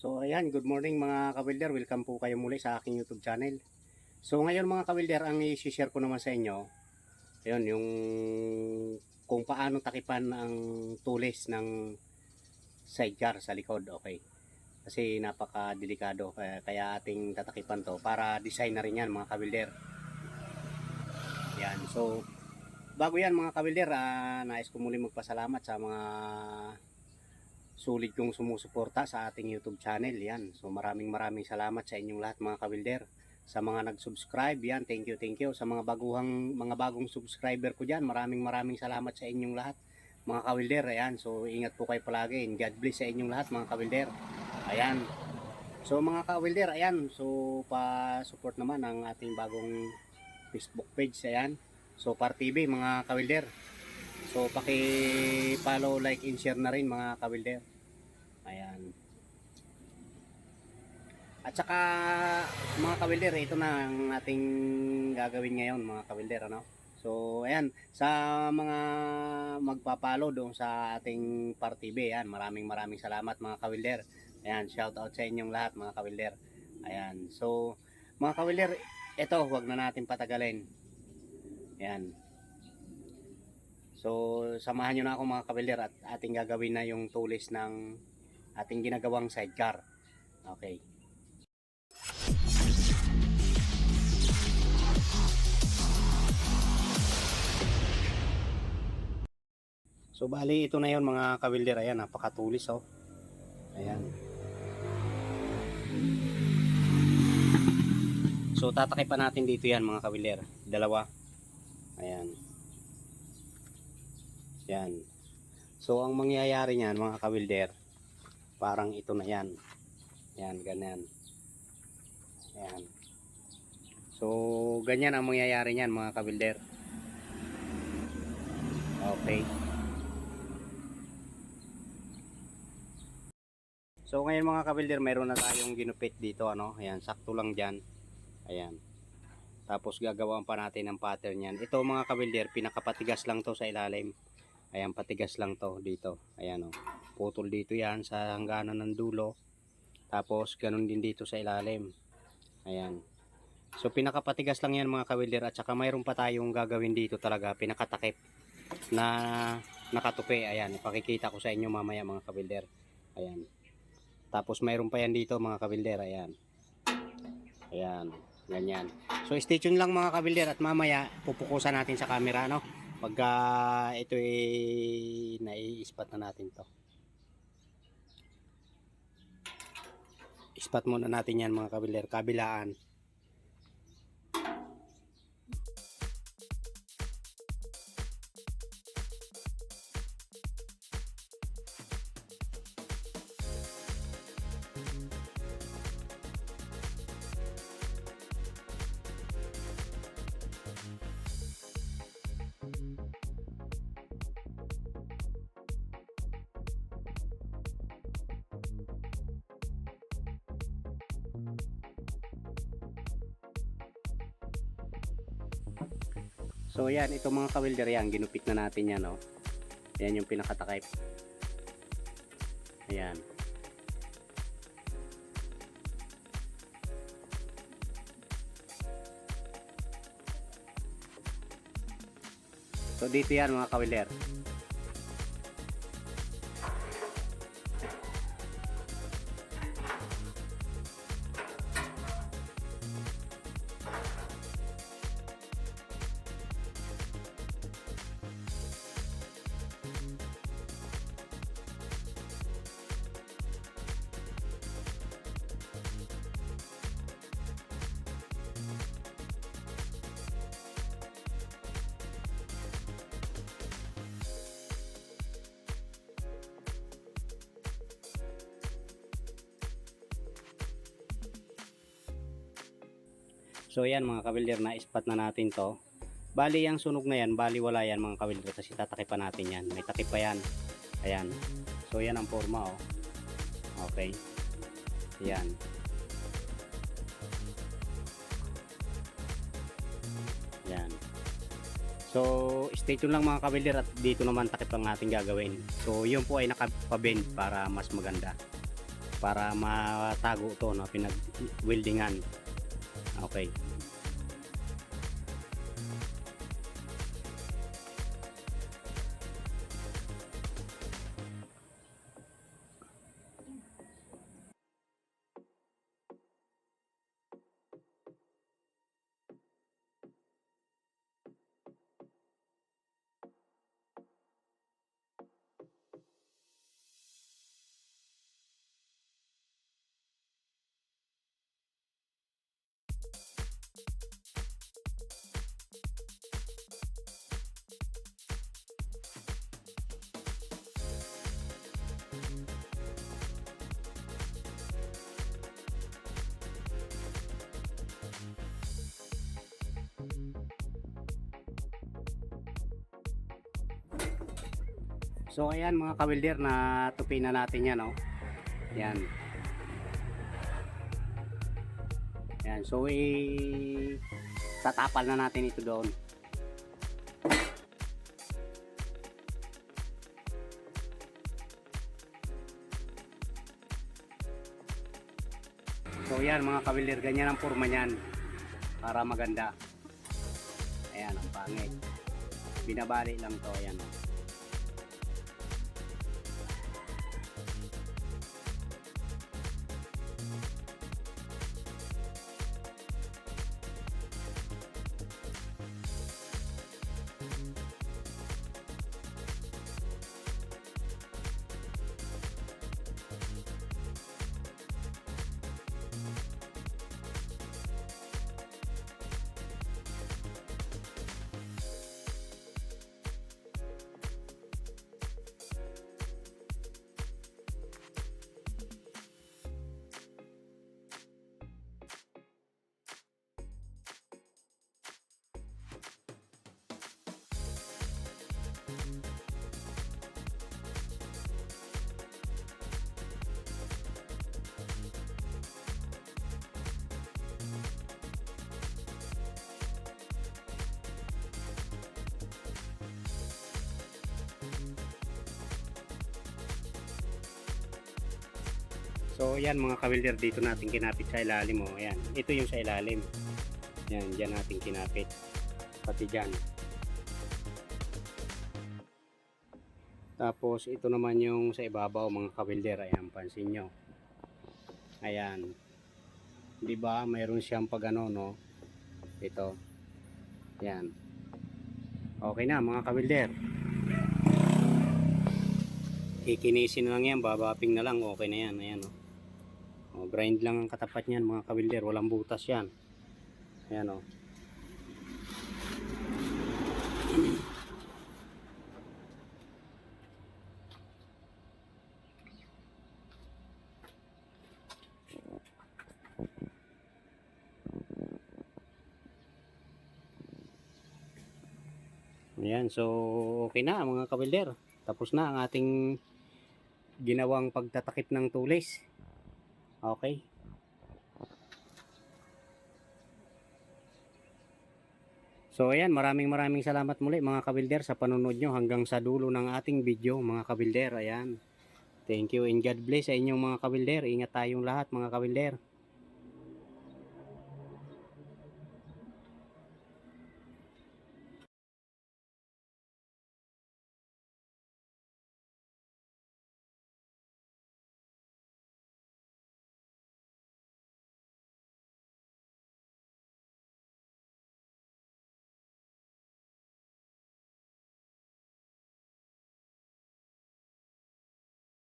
So ayan, good morning mga kabilder. Welcome po kayo muli sa aking YouTube channel. So ngayon mga kabilder, ang i-share ko naman sa inyo, ayun, yung kung paano takipan ang tulis ng sidecar sa likod, okay. Kasi napaka-delikado, kaya, kaya ating tatakipan to para design na rin yan mga kabilder. Yan, so bago yan mga kabilder, ah, nais ko muli magpasalamat sa mga sulit kong sumusuporta sa ating YouTube channel. Yan. So maraming maraming salamat sa inyong lahat mga kabilder. Sa mga nag-subscribe, yan, thank you, thank you. Sa mga baguhang mga bagong subscriber ko diyan, maraming maraming salamat sa inyong lahat mga kabilder. Ayan. So ingat po kayo palagi. And God bless sa inyong lahat mga kabilder. Ayan. So mga kabilder, ayan. So pa-support naman ang ating bagong Facebook page. Ayan. So Par TV mga kabilder. So paki-follow, like, and share na rin mga kabilder. Ayan. At saka mga kabilder, ito na ang ating gagawin ngayon mga kabilder ano. So ayan, sa mga magpapalo doon sa ating Par TV, ayan, maraming maraming salamat mga kabilder. Ayan, shout out sa inyong lahat mga kabilder. Ayan. So mga kabilder, ito, wag na natin patagalin. Ayan. So, samahan nyo na ako mga kabilder at ating gagawin na yung tulis ng ating ginagawang sidecar. Okay. So, bali ito na yon mga kabilder. Ayan, napakatulis oh. Ayan. So, tatakay pa natin dito yan mga kabilder. Dalawa. Ayan. Yan. So, ang mangyayari niyan, mga kabilder, parang ito na yan. Yan, ganyan. Yan. So, ganyan ang mangyayari niyan, mga kabilder. Okay. So, ngayon mga kabilder, mayroon na tayong ginupit dito, ano? Ayan, sakto lang dyan. Ayan. Tapos, gagawin pa natin ang pattern yan. Ito, mga kabilder, pinakapatigas lang to sa ilalim. Ayan, patigas lang to dito. Ayan o. Putol dito yan sa hangganan ng dulo. Tapos, ganun din dito sa ilalim. Ayan. So, pinakapatigas lang yan mga kawilder. At saka mayroon pa tayong gagawin dito talaga. Pinakatakip na nakatupi. Ayan. Ipakikita ko sa inyo mamaya mga kawilder. Ayan. Tapos, mayroon pa yan dito mga kawilder. Ayan. Ayan. Ganyan. So, stay tuned lang mga kawilder. At mamaya, pupukusan natin sa camera, no? Pagka ito ay nai-spot na natin to. Ispat muna natin yan mga kabiler. Kabilaan So yan, ito mga kawilder yan, ginupit na natin yan, no. Yan yung pinakatakip. Ayan. So dito yan mga kawilder. So yan mga kabilder na ispat na natin to. Bali yung sunog na yan, bali wala yan mga kabilder kasi tatakipan natin yan. May takip pa yan. Ayan. So yan ang forma oh. Okay. Yan. Yan. So, stay tuned lang mga kabilder at dito naman takip ang ating gagawin. So, yun po ay nakapabend para mas maganda. para matago to no pinag weldingan okay So ayan mga kawilder na tupi na natin yan oh. Yan. Yan. So i tatapal na natin ito doon. So yan mga kawilder, ganyan ang forma niyan para maganda. Ayan ang pangit. Binabali lang to, ayan. So yan mga kawilder dito natin kinapit sa ilalim oh. Ayan. Ito yung sa ilalim. Yan, diyan natin kinapit. Pati diyan. Tapos ito naman yung sa ibabaw mga kawilder. Ayan, pansin nyo. Ayan. 'Di ba? Mayroon siyang pag ano no. Ito. Yan. Okay na mga kawilder. Kikinisin na lang yan, babaping na lang, okay na yan. Ayan, oh. Oh, grind lang ang katapat niyan mga kawilder, walang butas yan. Ayan oh. Ayan, so okay na mga kawilder. Tapos na ang ating ginawang pagtatakip ng tulis. Okay. So ayan, maraming maraming salamat muli mga kabilder sa panonood nyo hanggang sa dulo ng ating video mga kabilder. Ayan. Thank you and God bless sa inyong mga kabilder. Ingat tayong lahat mga kabilder.